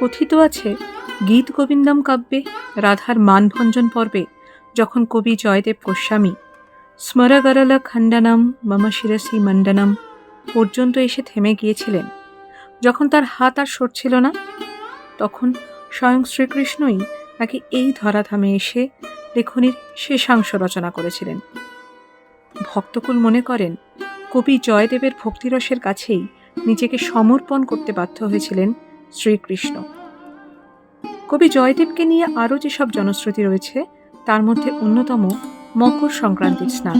কথিত আছে, গীত গোবিন্দম কাব্যে, রাধার মানভঞ্জন পর্বে, যখন কবি জয়দেব গোস্বামী, স্মরগরল খণ্ডনম, মম শিরসি মণ্ডনম পর্যন্ত এসে থেমে গিয়েছিলেন। যখন তার হাত আর সরছিল না, তখন স্বয়ং শ্রীকৃষ্ণই তাকে এই ধরাধামে এসে লেখনীর শেষাংশ রচনা করেছিলেন। ভক্তকুল মনে করেন, কবি জয়দেবের ভক্তিরসের কাছেই নিজেকে সমর্পণ করতে বাধ্য হয়েছিলেন শ্রীকৃষ্ণ। কবি জয়দেবকে নিয়ে আরও যেসব জনশ্রুতি রয়েছে, তার মধ্যে অন্যতম মকর সংক্রান্তির স্নান।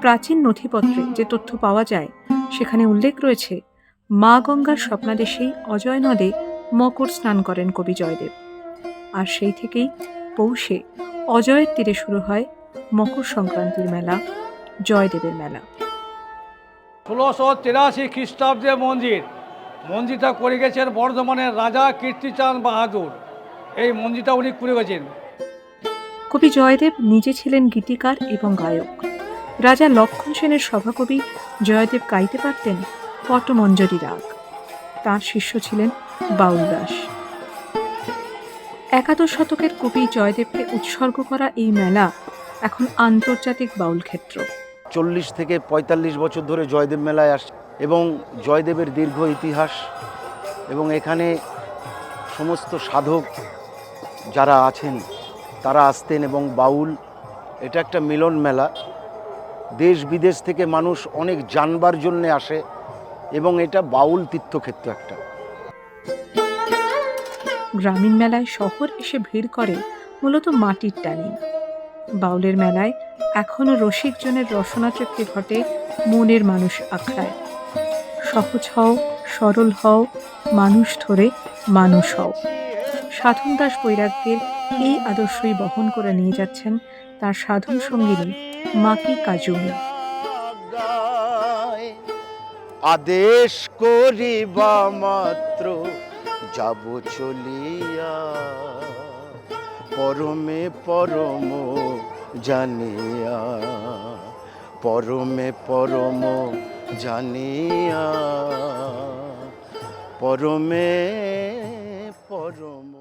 প্রাচীন নথিপত্রে যে তথ্য পাওয়া যায়, সেখানে উল্লেখ রয়েছে, মা গঙ্গার স্বপ্নাদেশেই অজয় নদে মকর স্নান করেন কবি জয়দেব। আর সেই থেকেই পৌষে অজয়ের তীরে শুরু হয় মকর সংক্রান্তির মেলা, জয়দেবের মেলা। ষোলোশো তিরাশি খ্রিস্টাব্দে মন্দির। মন্দিরটা করে গেছেন বর্ধমানের রাজা কীর্তিচাঁদ বাহাদুর। এই মন্দিরটা উনি করে গেছেন। কবি জয়দেব নিজে ছিলেন গীতিকার এবং গায়ক। রাজা লক্ষণ সেনের সভাকবি জয়দেব গাইতে পারতেন পটমঞ্জরি রাগ। তার শিষ্য ছিলেন বাউল দাস। একাদশ শতকের কবি জয়দেবকে উৎসর্গ করা এই মেলা এখন আন্তর্জাতিক বাউল ক্ষেত্র। চল্লিশ থেকে পঁয়তাল্লিশ বছর ধরে জয়দেব মেলায় আসছে এবং জয়দেবের দীর্ঘ ইতিহাস এবং এখানে সমস্ত সাধক যারা আছেন, তারা আসতেন এবং বাউল, এটা একটা মিলন মেলা। দেশ বিদেশ থেকে মানুষ অনেক জানবার জন্যে আসে এবং এটা বাউল তীর্থক্ষেত্র একটা। গ্রামীণ মেলায় শহর এসে ভিড় করে মূলত মাটির টানে। বাউলের মেলায় এখনও রসিকজনের রসনাচক্রে ঘটে মনের মানুষ আখড়ায়। সহজ হও, সরল হও, মানুষ ধরে মানুষ হও। সাধন দাস বৈরাগ্যের এই আদর্শই বহন করে নিয়ে যাচ্ছেন তার সাধন সঙ্গিনী মাকি কাজুমি। আদেশ করিবা মাত্র, যাব চলিয়া। পরমে পরম জানিয়া, পরমে পরম জানিয়া পরমে পরম